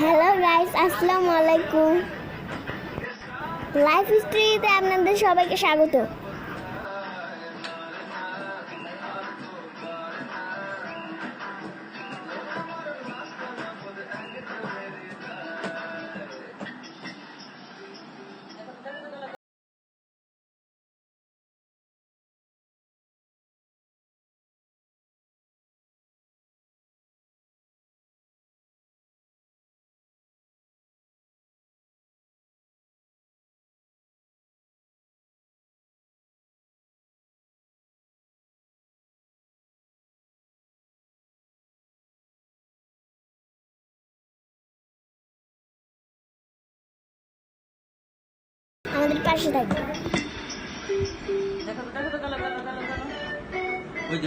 Hello guys আসসালামু আলাইকুম life হিস্ট্রিতে আপনাদের সবাইকে স্বাগত। আমাদের পাশে থাকবে। ওই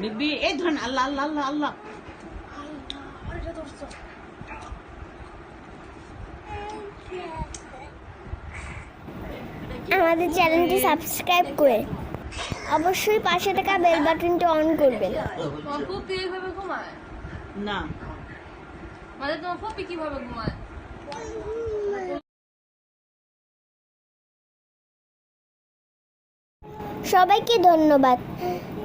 বিবি এই ধরুন আল্লাহ আল্লাহ আল্লাহ আল্লাহ। আমাদের চ্যানেলটি সাবস্ক্রাইব করে অবশ্যই পাশে থাকা বেল বাটনটি অন করবেন। এইভাবে ঘুমায় না। মানে তোমার ফুপি কীভাবে ঘুমায়? সবাইকে ধন্যবাদ।